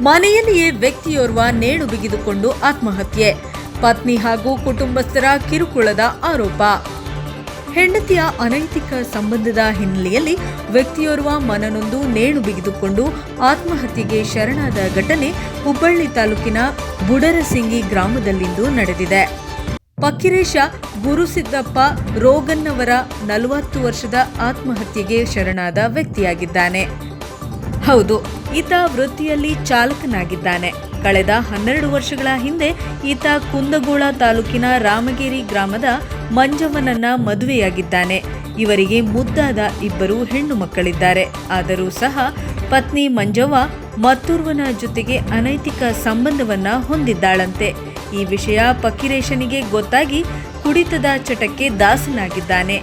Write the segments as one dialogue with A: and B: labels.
A: ಮನೆಯಲ್ಲಿಯೇ ವ್ಯಕ್ತಿಯೋರ್ವ ನೇಣು ಬಿಗಿದುಕೊಂಡು ಆತ್ಮಹತ್ಯೆ, ಪತ್ನಿ ಹಾಗೂ ಕುಟುಂಬಸ್ಥರ ಕಿರುಕುಳದ ಆರೋಪ. ಹೆಂಡತಿಯ ಅನೈತಿಕ ಸಂಬಂಧದ ಹಿನ್ನೆಲೆಯಲ್ಲಿ ವ್ಯಕ್ತಿಯೋರ್ವ ಮನನೊಂದು ನೇಣು ಬಿಗಿದುಕೊಂಡು ಆತ್ಮಹತ್ಯೆಗೆ ಶರಣಾದ ಘಟನೆ ಹುಬ್ಬಳ್ಳಿ ತಾಲೂಕಿನ ಬುಡರಸಿಂಗಿ ಗ್ರಾಮದಲ್ಲಿಂದು ನಡೆದಿದೆ. ಪಕ್ಕಿರೇಶ ಗುರುಸಿದ್ದಪ್ಪ ರೋಗನ್ನವರ ನಲವತ್ತು ವರ್ಷದ ಆತ್ಮಹತ್ಯೆಗೆ ಶರಣಾದ ವ್ಯಕ್ತಿಯಾಗಿದ್ದಾನೆ. ಹೌದು, ಈತ ವೃತ್ತಿಯಲ್ಲಿ ಚಾಲಕನಾಗಿದ್ದಾನೆ. ಕಳೆದ ಹನ್ನೆರಡು ವರ್ಷಗಳ ಹಿಂದೆ ಈತ ಕುಂದಗೋಳ ತಾಲೂಕಿನ ರಾಮಗಿರಿ ಗ್ರಾಮದ ಮಂಜಮ್ಮನನ್ನ ಮದುವೆಯಾಗಿದ್ದಾನೆ. ಇವರಿಗೆ ಮುದ್ದಾದ ಇಬ್ಬರು ಹೆಣ್ಣು ಮಕ್ಕಳಿದ್ದಾರೆ. ಆದರೂ ಸಹ ಪತ್ನಿ ಮಂಜವ್ವ ಮತ್ತೋರ್ವನ ಜೊತೆಗೆ ಅನೈತಿಕ ಸಂಬಂಧವನ್ನ ಹೊಂದಿದ್ದಾಳಂತೆ. ಈ ವಿಷಯ ಪಕ್ಕಿರೇಶನಿಗೆ ಗೊತ್ತಾಗಿ ಕುಡಿತದ ಚಟಕ್ಕೆ ದಾಸನಾಗಿದ್ದಾನೆ.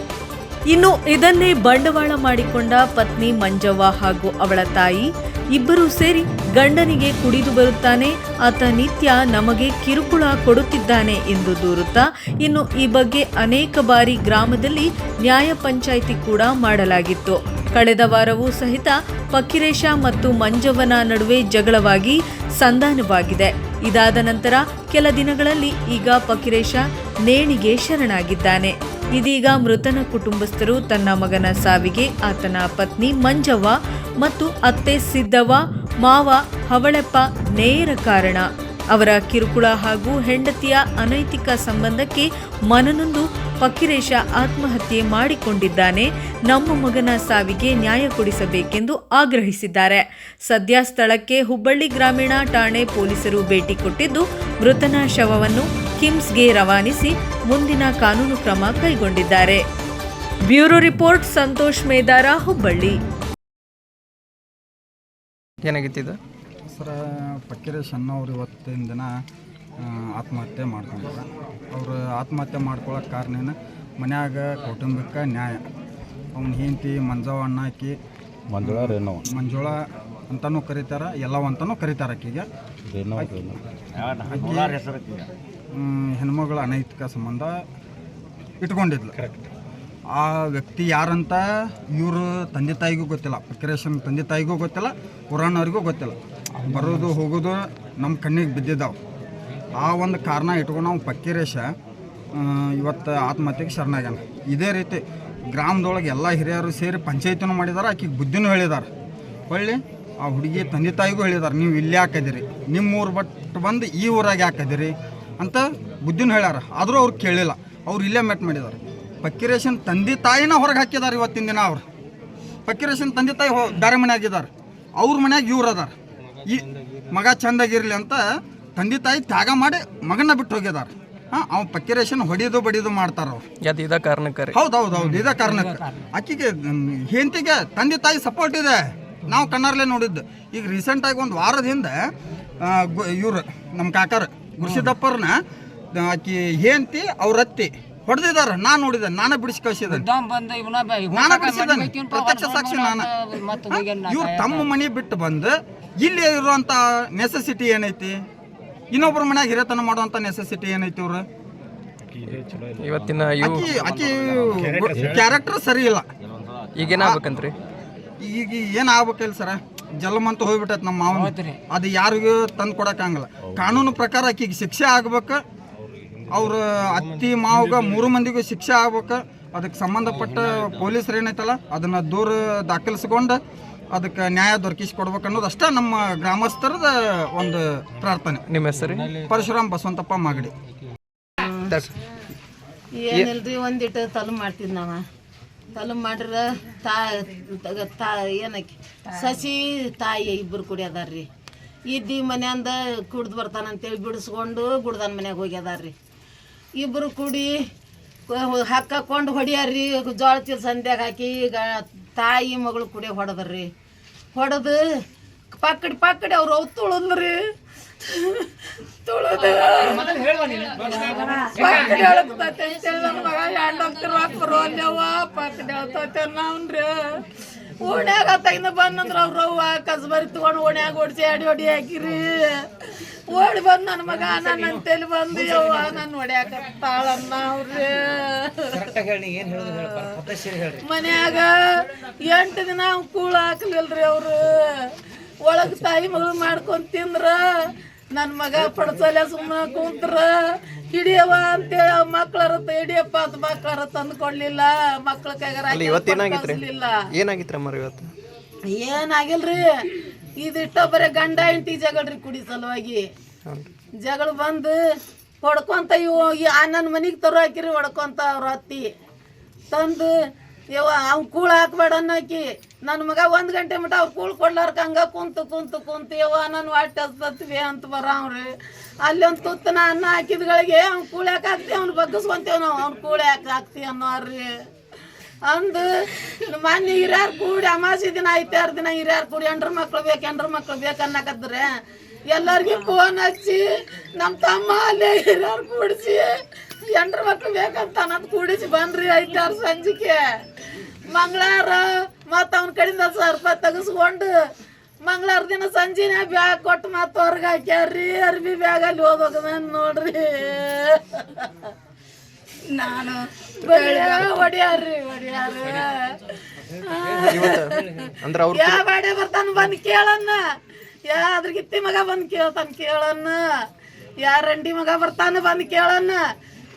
A: ಇನ್ನು ಇದನ್ನೇ ಬಂಡವಾಳ ಮಾಡಿಕೊಂಡ ಪತ್ನಿ ಮಂಜವ್ವ ಹಾಗೂ ಅವಳ ತಾಯಿ ಇಬ್ಬರೂ ಸೇರಿ ಗಂಡನಿಗೆ ಕುಡಿದು ಬರುತ್ತಾನೆ. ಆತ ನಿತ್ಯ ನಮಗೆ ಕಿರುಕುಳ ಕೊಡುತ್ತಿದ್ದಾನೆ ಎಂದು ದೂರುತ್ತಾ, ಇನ್ನು ಈ ಬಗ್ಗೆ ಅನೇಕ ಬಾರಿ ಗ್ರಾಮದಲ್ಲಿ ನ್ಯಾಯ ಪಂಚಾಯಿತಿ ಕೂಡ ಮಾಡಲಾಗಿತ್ತು. ಕಳೆದ ವಾರವೂ ಸಹಿತ ಪಕ್ಕಿರೇಶ ಮತ್ತು ಮಂಜವ್ವನ ನಡುವೆ ಜಗಳವಾಗಿ ಸಂಧಾನವಾಗಿದೆ. ಇದಾದ ನಂತರ ಕೆಲ ದಿನಗಳಲ್ಲಿ ಈಗ ಪಕ್ಕಿರೇಶ ನೇಣಿಗೆ ಶರಣಾಗಿದ್ದಾನೆ. ಇದೀಗ ಮೃತನ ಕುಟುಂಬಸ್ಥರು ತನ್ನ ಮಗನ ಸಾವಿಗೆ, ಆತನ ಪತ್ನಿ ಮಂಜವ್ವ ಮತ್ತು ಅತ್ತೆ ಸಿದ್ದವ್ವ, ಮಾವ ಹವಳೆಪ್ಪ ನೇರ ಕಾರಣ. ಅವರ ಕಿರುಕುಳ ಹಾಗೂ ಹೆಂಡತಿಯ ಅನೈತಿಕ ಸಂಬಂಧಕ್ಕೆ ಮನನೊಂದು ಪಕ್ಕಿರೇಶ ಆತ್ಮಹತ್ಯೆ ಮಾಡಿಕೊಂಡಿದ್ದಾನೆ. ನಮ್ಮ ಮಗನ ಸಾವಿಗೆ ನ್ಯಾಯ ಕೊಡಿಸಬೇಕೆಂದು ಆಗ್ರಹಿಸಿದ್ದಾರೆ. ಸದ್ಯ ಸ್ಥಳಕ್ಕೆ ಹುಬ್ಬಳ್ಳಿ ಗ್ರಾಮೀಣ ಠಾಣೆ ಪೊಲೀಸರು ಭೇಟಿ ಕೊಟ್ಟಿದ್ದು ಮೃತನ ಶವವನ್ನು ಕಿಮ್ಸ್ಗೆ ರವಾನಿಸಿ ಮುಂದಿನ ಕಾನೂನು ಕ್ರಮ ಕೈಗೊಂಡಿದ್ದಾರೆ. ಬ್ಯೂರೋ ರಿಪೋರ್ಟ್ ಸಂತೋಷ್ ಮೇದಾರ ಹುಬ್ಬಳ್ಳಿ
B: ಏನಾಗಿತ್ತಿದ್ದು
C: ಸರ ಫಕೀರೇಶ್ ಅನ್ನೋರು ಇವತ್ತಿನ ದಿನ ಆತ್ಮಹತ್ಯೆ ಮಾಡ್ಕೊಂಡಿದ್ದಾರೆ. ಅವರು ಆತ್ಮಹತ್ಯೆ ಮಾಡ್ಕೊಳ್ಳೋಕೆ ಕಾರಣ ಏನು? ಮನ್ಯಾಗ ಕೌಟುಂಬಿಕ ನ್ಯಾಯ. ಅವ್ನ ಹೆಂಡತಿ ಮಂಜವ ಅಣ್ಣ ಆಕಿ
D: ಮಂಜುಳ ರೇಣು
C: ಮಂಜುಳ ಅಂತನೂ ಕರೀತಾರ ಎಲ್ಲವ ಅಂತನೂ ಕರೀತಾರೆ ಆಕಿಗೆ. ಆಕಿ ಹೆಣ್ಮಗಳ ಅನೈತಿಕ ಸಂಬಂಧ ಇಟ್ಕೊಂಡಿದ್ಲು. ಆ ವ್ಯಕ್ತಿ ಯಾರಂತ ಇವರು ತಂದೆ ತಾಯಿಗೂ ಗೊತ್ತಿಲ್ಲ ಫಕೀರೇಶನ್ ತಂದೆ ತಾಯಿಗೂ ಗೊತ್ತಿಲ್ಲ ಪುರಾಣವ್ರಿಗೂ ಗೊತ್ತಿಲ್ಲ. ಬರೋದು ಹೋಗೋದು ನಮ್ಮ ಕಣ್ಣಿಗೆ ಬಿದ್ದಿದ್ದಾವೆ. ಆ ಒಂದು ಕಾರಣ ಇಟ್ಕೊಂಡು ನಾವು ಪಕ್ಕಿರೇಶ ಇವತ್ತು ಆತ್ಮಹತ್ಯೆಗೆ ಶರಣಾಗ್ಯಾನ. ಇದೇ ರೀತಿ ಗ್ರಾಮದೊಳಗೆ ಎಲ್ಲ ಹಿರಿಯರು ಸೇರಿ ಪಂಚಾಯತಿನೂ ಮಾಡಿದಾರೆ ಆಕೆಗೆ ಬುದ್ಧಿನೂ ಹೇಳಿದ್ದಾರೆ ಹೊಳ್ಳಿ ಆ ಹುಡುಗಿ ತಂದೆ ತಾಯಿಗೂ ಹೇಳಿದ್ದಾರೆ ನೀವು ಇಲ್ಲಿ ಹಾಕಿದಿರಿ ನಿಮ್ಮ ಊರು ಬಟ್ ಬಂದು ಈ ಊರಾಗೆ ಯಾಕದಿರಿ ಅಂತ ಬುದ್ಧಿನ ಹೇಳ್ಯಾರ. ಆದರೂ ಅವ್ರು ಕೇಳಿಲ್ಲ. ಅವ್ರು ಇಲ್ಲೇ ಮೆಟ್ ಮಾಡಿದ್ದಾರೆ ಫಕೀರೇಶನ್ ತಂದೆ ತಾಯಿನ ಹೊರಗೆ ಹಾಕಿದ್ದಾರೆ ಇವತ್ತಿನ ದಿನ ಅವ್ರು. ಫಕೀರೇಶನ್ ತಂದೆ ತಾಯಿ ಹೋ ಬೇರೆ ಮನೆಯಾಗಿದ್ದಾರೆ ಅವ್ರ ಮನ್ಯಾಗ ಇವ್ರು ಅದಾರ. ಈ ಮಗ ಚಂದಾಗಿರಲಿ ಅಂತ ತಂದೆ ತಾಯಿ ತ್ಯಾಗ ಮಾಡಿ ಮಗನ ಬಿಟ್ಟು ಹೋಗಿದ್ದಾರೆ ಹಾಂ ಅವ್ನು ಫಕೀರೇಶನ್ ಹೊಡಿದು ಬಡಿದು ಮಾಡ್ತಾರ ಅವ್ರು.
B: ಇದ ಕಾರಣಕ್ಕೆ
C: ಹೌದು ಹೌದು ಹೌದು ಇದೇ ಕಾರಣಕ್ಕೆ ಆಕಿಗೆ ಹೆಂತಿಗೆ ತಂದೆ ತಾಯಿ ಸಪೋರ್ಟ್ ಇದೆ. ನಾವು ಕಣ್ಣಾರ್ಲೆ ನೋಡಿದ್ದು. ಈಗ ರೀಸೆಂಟಾಗಿ ಒಂದು ವಾರದ ಹಿಂದೆ ಇವ್ರು ನಮ್ಮ ಕಾಕಾರ ಗುರುಸಿದ್ದಪ್ಪರ್ನ ಆಕಿ ಹೇಂತಿ ಅವ್ರ ಅತ್ತಿ ಹೊಡೆದಿದ್ದಾರೆ. ನಾನು ನೋಡಿದೆ ನಾನೇ ಬಿಡಿಸಿ ಕಳಿಸಿದೆ
E: ಬಂದ ಇವನ
C: ನಾನೇ ಬಿಡಿಸಿದ್ದಾನೆ. ಪ್ರತ್ಯಕ್ಷ ಸಾಕ್ಷಿ ನಾನು. ಇವ್ರು ತಮ್ಮ ಮನೆ ಬಿಟ್ಟು ಬಂದು ಇಲ್ಲಿ ಇರುವಂತ ನೆಸೆಸಿಟಿ ಏನೈತಿ? ಇನ್ನೊಬ್ರ ಮನ್ಯಾಗ ಹಿರೇತನ ಮಾಡುವಂತ ನೆಸೆಸಿಟಿ ಏನೈತಿ ಇವ್ರು?
B: ಇವತ್ತಿನ ಇವು
C: ಆಕಿ ಆಕಿ ಕ್ಯಾರೆಕ್ಟರ್ ಸರಿ ಇಲ್ಲ.
B: ಈಗೇನಾಗ್ಬೇಕಂತ್ರಿ?
C: ಈಗ ಏನ್ ಆಗ್ಬೇಕಿಲ್ಲ ಸರ? ಜಲಮಂತ ಹೋಗ್ಬಿಟ್ಟೈತೆ ನಮ್ಮ ಮಾವನ. ಅದು ಯಾರಿಗೂ ತಂದು ಕೊಡಕ್ಕಾಗಲ್ಲ ಕಾನೂನು ಪ್ರಕಾರ ಆಕಿಗೆ ಶಿಕ್ಷೆ ಆಗ್ಬೇಕು ಅವ್ರ ಅತ್ತಿ ಮಾವಗ ಮೂರು ಮಂದಿಗೂ ಶಿಕ್ಷೆ ಆಗ್ಬೇಕು ಅದಕ್ಕೆ ಸಂಬಂಧಪಟ್ಟ ಪೊಲೀಸರು ಏನೈತಲ್ಲ ಅದನ್ನ ದೂರ ದಾಖಲಿಸ್ಕೊಂಡು ಅದಕ್ಕೆ ನ್ಯಾಯ ದೊರಕಿಸಿ ಕೊಡ್ಬೇಕು ಅನ್ನೋದು ಅಷ್ಟೇ ನಮ್ಮ ಗ್ರಾಮಸ್ಥರದ ಒಂದು ಪ್ರಾರ್ಥನೆ.
B: ನಿಮ್ಮ ಹೆಸರು?
C: ಪರಶುರಾಮ್ ಬಸವಂತಪ್ಪ ಮಾಗಡಿ.
F: ಏನಿಲ್ರಿ ಒಂದಿಟ್ಟು ತಲು ಮಾಡ್ತಿದ್ ನಾವ. ತಲು ಮಾಡ್ರ ತಾ ತಾ, ಏನಕ್ಕೆ? ಸಸಿ, ತಾಯಿ ಇಬ್ಬರು ಕುಡಿಯದಾರ್ರಿ ಇದ್ದಿ ಮನೆಯಿಂದ ಕುಡ್ದು ಬರ್ತಾನಂತೇಳಿ ಬಿಡಿಸ್ಕೊಂಡು ಗುಡ್ದನ್ ಮನ್ಯಾಗ ಹೋಗ್ಯದಾರ್ರಿ ಇಬ್ಬರು ಕುಡಿ ಹಾಕೊಂಡು ಹೊಡಿಯಾರ್ರಿ. ಜೋಳ ಚೀಲ ಸಂದ್ಯಾಗ ಹಾಕಿ ಈಗ ತಾಯಿ ಮಗಳು ಕುಡಿ ಹೊಡೆದ್ರಿ. ಹೊಡೆದು ಪಕ್ಕಡಿ ಪಕ್ಕಡಿ ಅವ್ರು ಅವು ತುಳಿದ್ರಿ. ಹೇಳ್ತೈತೆ ಅಂತೇಳಿ ನನ್ನ ಮಗ ಹೇಳ್ತೈತೆ ನಾವ್ರಿ ಓಣ್ಯಾಗ ತಗಿನ ಬಂದಂದ್ರ ಅವ್ರ ಅವ್ವ ಕಸ್ಬರಿ ತಗೊಂಡು ಓಣ್ಯಾಗ ಓಡಿಸಿ ಅಡಿ ಹೊಡಿ ಹಾಕಿರಿ. ಓಡಿ ಬಂದ್ ನನ್ನ ಮಗ ನನ್ನ ಅಂತೇಳಿ ಬಂದು ಯವ್ವ ನನ್ನ ಹೊಡ್ಯಾಕತ್ತಾಳನ್ನ ಅವ್ರಿ ಮನ್ಯಾಗ ಎಂಟು ದಿನ ಕೂಳ ಹಾಕ್ಲಿಲ್ರಿ ಅವ್ರು. ಒಳಗ್ ತಾಯಿ ಮಗಳು ಮಾಡ್ಕೊಂಡ್ ತಿಂದ್ರ ನನ್ ಮಗ ಪಡ್ಸಲ್ಲ ಸುಮ್ಮನೆ ಕುಂತ್ರ ಹಿಡಿಯವ ಅಂತೇಳಿ ಮಕ್ಳರ ಹಿಡಿಯಪ್ಪ ಅಂತ ಮಕ್ಳರ ತಂದು ಕೊಡ್ಲಿಲ್ಲ ಮಕ್ಳ ಕೈಗಾರ
B: ಅಲ್ಲಿ ಇವತ್ತು ಏನಾಗಿತ್ರಿ?
F: ಕಳ್ಸ್ಲಿಲ್ಲ.
B: ಏನಾಗಿತ್ರಿ ಅಮ್ಮಾರ ಇವತ್ತು?
F: ಏನಾಗಿಲ್ರಿ ಇದಿಟ್ಟ ಬರೀ ಗಂಡ ಇಂಟಿ ಜಗಳ್ರಿ ಕುಡಿ ಸಲುವಾಗಿ. ಜಗಳ ಬಂದು ಹೊಡ್ಕೊಂತ ಇವು ಆ ನನ್ನ ಮನೆಗೆ ತರೋ ಹಾಕಿರಿ ಹೊಡ್ಕೊಂತ ಅವ್ರ ಅತ್ತಿ ತಂದು ಇವ ಅವ್ನು ಕೂಳು ಹಾಕ್ಬೇಡ ಅನ್ನೋಕಿ. ನನ್ನ ಮಗ ಒಂದು ಗಂಟೆ ಮಟ ಅವ್ರು ಕೂಳ್ ಕೊಡ್ಲಾರ್ಕ ಹಂಗ ಕುಂತು ಕುಂತು ಕುಂತು, ಯವ್ವ ನಾನು ಹೊಟ್ಟೆ ಹಸ್ತತ್ವಿ ಅಂತ ಬರವ್ರಿ ಅಲ್ಲಿ ಒಂದು ತುತ್ತನ ಅನ್ನ ಹಾಕಿದ್ಗಳಿಗೆ ಅವ್ನು ಕೂಳ್ಯಾಕ ಯಾಕೆ ಹಾಕ್ತಿ ಅವ್ನು ಬಗ್ಗಿಸ್ಕೊಂತೇವ್ ನಾವು, ಅವ್ನು ಕೂಳ್ಯಾಕ ಯಾಕೆ ಹಾಕ್ತಿ ಅನ್ನೋರ್ರಿ ಅಂದು ಮೊನ್ನೆ ಹಿರಿಯರ್ ಕೂಡಿ ಅಮಾಸಿ ದಿನ ಐತಾರು ದಿನ ಹಿರಿಯರ್ ಕೂಡಿ ಎಂಡ್ರ ಮಕ್ಳು ಬೇಕು ಎಂಡ್ರ ಮಕ್ಳು ಬೇಕು ಅನ್ನಕದ್ರೆ ಎಲ್ಲರಿಗೂ ಫೋನ್ ಹಚ್ಚಿ ನಮ್ಮ ತಮ್ಮ ಅಲ್ಲೇ ಹಿರಿಯರ್ ಕೂಡಿಸಿ, ಹೆಂಡ್ರ ಮಕ್ಳು ಬೇಕಂತ ಅನ್ನೋದು ಕೂಡಿಸಿ ಬಂದ್ರಿ ಐತಾರು ಸಂಜಿಕೆ. ಮಂಗಳವಾರ ಮತ್ತು ಅವನ ಕಡಿಂದ ಸಾವಿರ ರೂಪಾಯಿ ತೆಗೆಸ್ಕೊಂಡು ಮಂಗಳವಾರ ದಿನ ಸಂಜೆನೆ ಬ್ಯಾಗ್ ಕೊಟ್ಟು ಮತ್ತೆ ಹೊರ್ಗೆ ಹಾಕ್ಯಾರ್ರಿ ಅರ್ಬಿ ಬ್ಯಾಗ್ ಅಲ್ಲಿ ಓದೋಗದ ನೋಡ್ರಿ. ನಾನು ಹೊಡಿಯಾರ್ರಿ ಹೊಡಿಯಾರ
B: ಇವತ್ತು ಅಂದ್ರೆ ಅವ್ರು
F: ಯಾ ಬಾಡೆ ಬರ್ತಾನ ಬಂದು ಕೇಳನ್ನ ಯಾ ಅದ್ರ ಗಿತ್ತಿ ಮಗ ಬಂದು ಕೇಳ್ತಾನ ಕೇಳನ್ನ ಯಾ ರಂಡಿ ಮಗ ಬರ್ತಾನ ಬಂದು ಕೇಳನ್ನ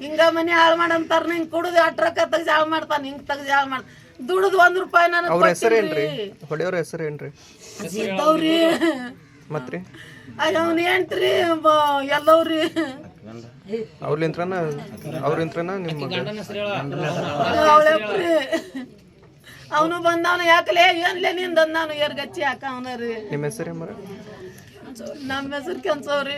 F: ಹಿಂಗ ಮನೆ ಹಾಳು ಮಾಡಂತಾರ ಹಿಂಗೆ ಕುಡಿದು ಅಟ್ರಕ್ಕ ತೆಗ್ದು ಹಾಳು ಮಾಡ್ತಾನ ಹಿಂಗ್ ತೆಗ್ದು ಹಾಳು ಮಾಡ್ ದುಡ್ದು ಒಂದ್ ರೂಪಾಯಿ ನಾನು
B: ಅವ್ರ ಹೆಸರೇನ್ರಿ ಹೊಡೆಯವ್ರ ಹೆಸರೇನ್ರಿ
F: ಇದ್ದವ್ರಿ.
B: ಮತ್ರಿ?
F: ಅವ್ನ ಏನ್ತ್ರಿ ಎಲ್ಲವ್ರಿ.
B: ಅವ್ರಲಿಂತ್ರನ ಅವ್ರಿಂತ್ರನ ನಿಮ್ಮ
F: ಅವಳಪ್ರಿ ಅವನು ಬಂದವನ ಯಾಕಲೇ? ಏನ್ಲೇ ನಿಂದ ನಾನು ಏರ್ಗಚ್ಚಿ ಹಾಕ ಅವನ ರೀ.
B: ನಿಮ್ಮ ಹೆಸರೇ ಮರ
F: ನಮ್ಮ ಹೆಸರು ಕೆನ್ಸವ್ರಿ